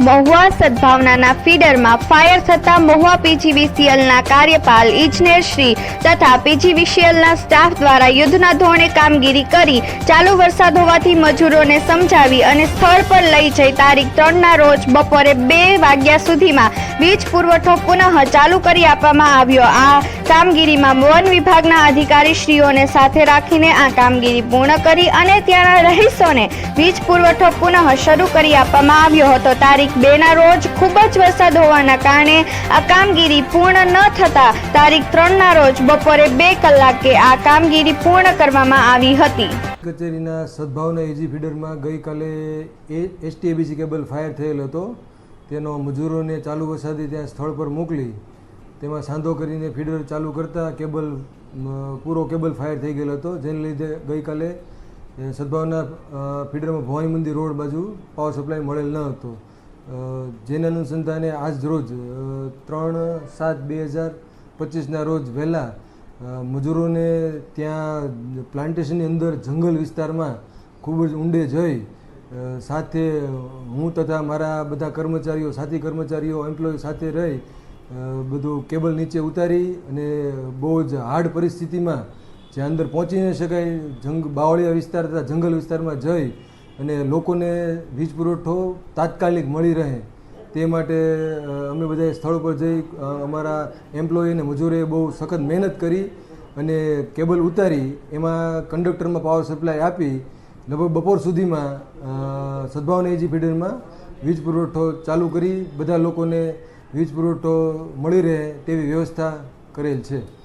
Mahuva સદભાવનાના ફીડરમાં fire થતા મહુવા પીજીવીસીએલના કાર્યપાલ ઇજનેર શ્રી તથા પીજીવીસીએલના સ્ટાફ દ્વારા યુદ્ધના ધોરણે કામગીરી કરી, ચાલુ વરસાદ હોવાથી મજૂરોને સમજાવી અને સ્થળ પર લઈ જઈ તારીખ ત્રણના રોજ બપોરે બે વાગ્યા સુધીમાં વીજ પુરવઠો પુનઃ ચાલુ કરી આપવામાં આવ્યો. આ કામગીરીમાં વન વિભાગના અધિકારીશ્રીઓને સાથે રાખીને આ કામગીરી પૂર્ણ કરી અને ત્યાંના રહીશોને વીજ પુરવઠો પુનઃ શરૂ કરી આપવામાં આવ્યો હતો. તારીખ બેના રોજ ખૂબ જ વરસાદ હોવાના કારણે આ કામગીરી પૂર્ણ ન થતા તારીખ ત્રણના રોજ બપોરે બે કલાકે આ કામગીરી પૂર્ણ કરવામાં આવી હતી. કચેરીના સદભાવના એજી ફીડરમાં ગઈકાલે એસટીએબીસી કેબલ ફાયર થયેલ હતો. તેનો મજૂરોને ચાલુ વરસાદે ત્યાં સ્થળ પર મોકલી તેમાં સાંધો કરીને ફીડર ચાલુ કરતાં કેબલ પૂરો કેબલ ફાયર થઈ ગયેલો હતો, જેને લીધે ગઈકાલે સદભાવના ફીડરમાં ભવાની મંદિર રોડ બાજુ પાવર સપ્લાય મળેલ ન હતો. જેના અનુસંધાને આજ રોજ ત્રણ સાત બે હજાર પચીસના રોજ વહેલા મજૂરોને ત્યાં પ્લાન્ટેશનની અંદર જંગલ વિસ્તારમાં ખૂબ જ ઊંડે જઈ સાથે હું તથા મારા બધા કર્મચારીઓ, સાથી કર્મચારીઓ, એમ્પ્લોય સાથે રહી બધું કેબલ નીચે ઉતારી અને બહુ જ હાર્ડ પરિસ્થિતિમાં જ્યાં અંદર પહોંચી ન શકાય, જંગ બાવળિયા વિસ્તાર તથા જંગલ વિસ્તારમાં જઈ અને લોકોને વીજ પુરવઠો તાત્કાલિક મળી રહે તે માટે અમે બધાએ સ્થળ પર જઈ અમારા એમ્પ્લોય અને મજૂરોએ બહુ સખત મહેનત કરી અને કેબલ ઉતારી, એમાં કંડક્ટરમાં પાવર સપ્લાય આપી, લગભગ બપોર સુધીમાં સદભાવના એજી ફીડરમાં વીજ પુરવઠો ચાલુ કરી, બધા લોકોને વીજ પુરવઠો મળી રહે તેવી વ્યવસ્થા કરેલ છે.